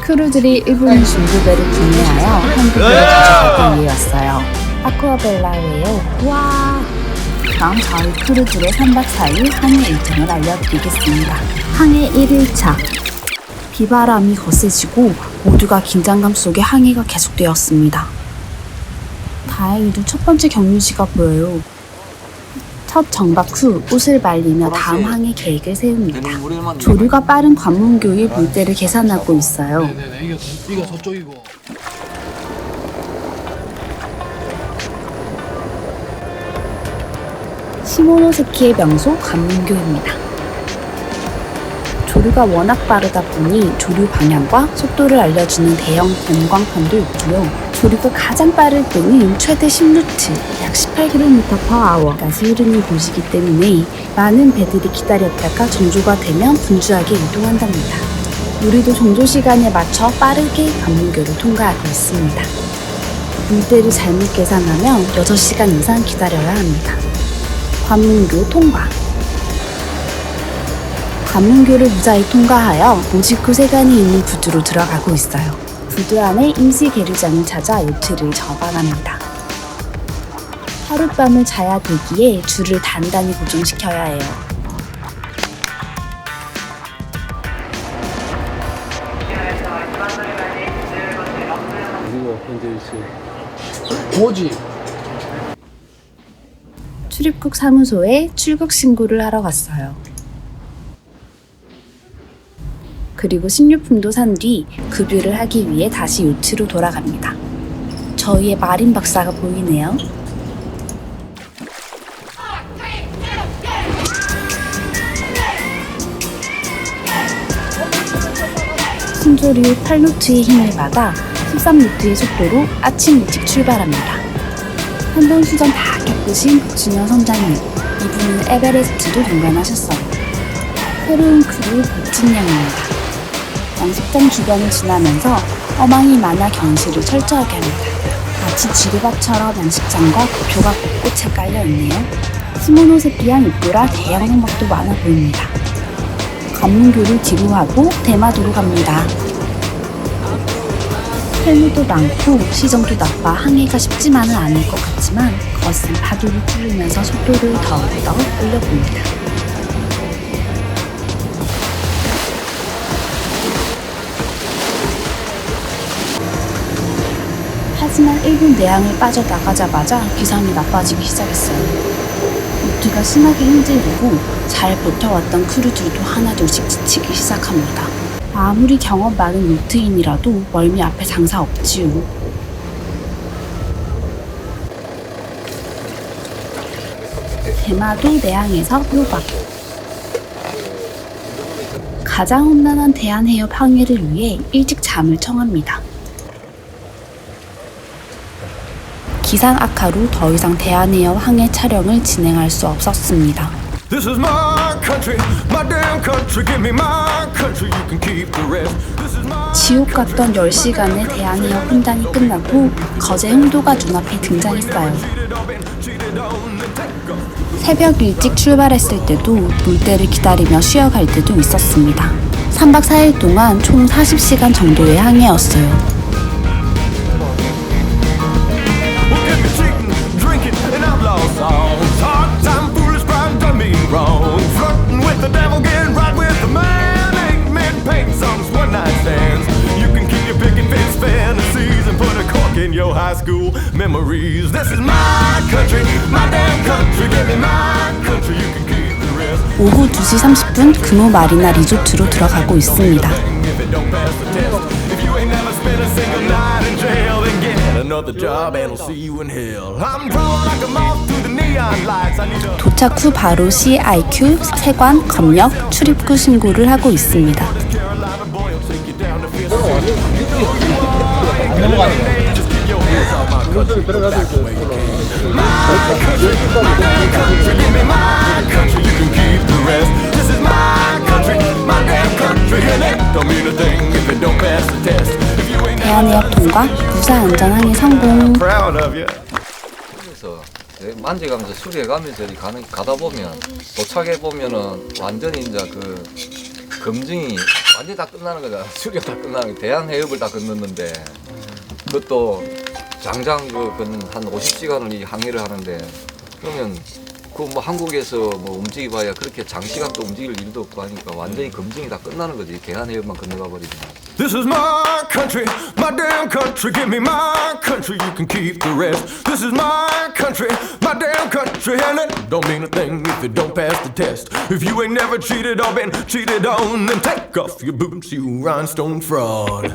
크루들이 일본 중부배를 구매하여 한국으로 가져가기 위해 왔어요. 아쿠아벨라예요. 와. 다음 저희 크루들의 3박 4일 항해 일정을 알려드리겠습니다. 항해 1일차. 비바람이 거세지고 모두가 긴장감 속에 항해가 계속되었습니다. 다행히도 첫 번째 경유지가 보여요. 첫 정박 후 옷을 말리며 다음 항해 계획을 세웁니다. 조류가 빠른 관문교의 물때를 계산하고 있어요. 네네네 이게 저- 이거 저쪽이고 시모노세키의 명소 관문교입니다. 조류가 워낙 빠르다 보니 조류 방향과 속도를 알려주는 대형 전광판도 있고요. 조류가 가장 빠를 때는 최대 10루트, 약 18km/h까지 흐르는 곳이기 때문에 많은 배들이 기다렸다가 정조가 되면 분주하게 이동한답니다. 우리도 정조 시간에 맞춰 빠르게 관문교를 통과하고 있습니다. 물때를 잘못 계산하면 6시간 이상 기다려야 합니다. 관문교 통과. 관문교를 무사히 통과하여 59세간이 있는 부두로 들어가고 있어요. 부두 안에 임시 계류장을 찾아 요트를 접어갑니다. 하룻밤을 자야 되기에 줄을 단단히 고정시켜야 해요. 그리고 현재 위치 뭐지? 출입국 사무소에 출국 신고를 하러 갔어요. 그리고 식료품도 산 뒤 급유를 하기 위해 다시 요트로 돌아갑니다. 저희의 마린 박사가 보이네요. 신조류 8노트의 힘을 받아 13노트의 속도로 아침 일찍 출발합니다. 한전수전 다 겪으신 박준현 선장님. 이분은 에베레스트도 동반하셨어요. 새로운 크루 박진영입니다. 양식장 주변을 지나면서 어망이 많아 경시를 철저하게 합니다. 마치 지리밭처럼 양식장과 도표가 곳곳에 깔려있네요. 스모노세키양 입구라 대형 성막도 많아 보입니다. 관문교를 뒤로 하고 대마도로 갑니다. 헬무도 많고 시정도 나빠 항해가 쉽지만은 않을 것 같지만 거센 파도를 뚫으면서 속도를 더욱더 올려봅니다. 하지만 일본 내항을 빠져나가자마자 기상이 나빠지기 시작했어요. 루트가 심하게 힘들고 잘 버텨왔던 크루들도 하나둘씩 지치기 시작합니다. 아무리 경험 많은 루트인이라도 멀미 앞에 장사 없지요. 대마도 내항에서 요박. 가장 험난한 대한해협 항해를 위해 일찍 잠을 청합니다. 기상 악화로 더 이상 대한해협 항해 촬영을 진행할 수 없었습니다. This is my country, my damn country. Give me my country, you can keep the rest. This is my 지옥 같던 10시간의 대한해협 훈단이 끝나고 거제 흥도가 눈앞에 등장했어요. 새벽 일찍 출발했을 때도 물때를 기다리며 쉬어갈 때도 있었습니다. 3박 4일 동안 총 40시간 정도의 항해였어요. Fantasies and put a cork in your high school memories. This is my country, my damn country. Give me my country, you can keep the rest. 오후 2시 30분 금호 마리나 리조트로 들어가고 있습니다. If it don't pass the test, if you ain't never spent a single night in jail, then get another job and I'll see you in hell. I'm drawn like a moth to the neon lights. I need a 도착 후 바로 CIQ, 세관, 검역, 출입구 신고를 하고 있습니다. Carolina boy will take you down to Fifth Just get your hands off my country. Back the way you came. My country, my damn country. Give me my country, you can keep the rest. This is my country, my damn country. And it don't mean a thing if it don't pass the test. If you ain't 대한해협 통과, 무사 안전항해 성공. 만져가면서 수리해가면서 가는, 가다 보면 도착해 보면은 완전히 이제 그 검증이 완전히 다 끝나는 거잖아. 수리가 다 끝나는 거. 대한 해협을 다 건넜는데 그것도 장장 그한 50시간을 이 항해를 하는데 그러면 그 뭐 한국에서 뭐 움직여봐야 그렇게 장시간 또 움직일 일도 없고 하니까 완전히 검증이 다 끝나는 거지. 대한 해협만 건너가 버리면. This is my country, my damn country. Give me my country, you can keep the rest. This is my country, my damn country, and it don't mean a thing if you don't pass the test. If you ain't never cheated or been cheated on, then take off your boots, you rhinestone fraud.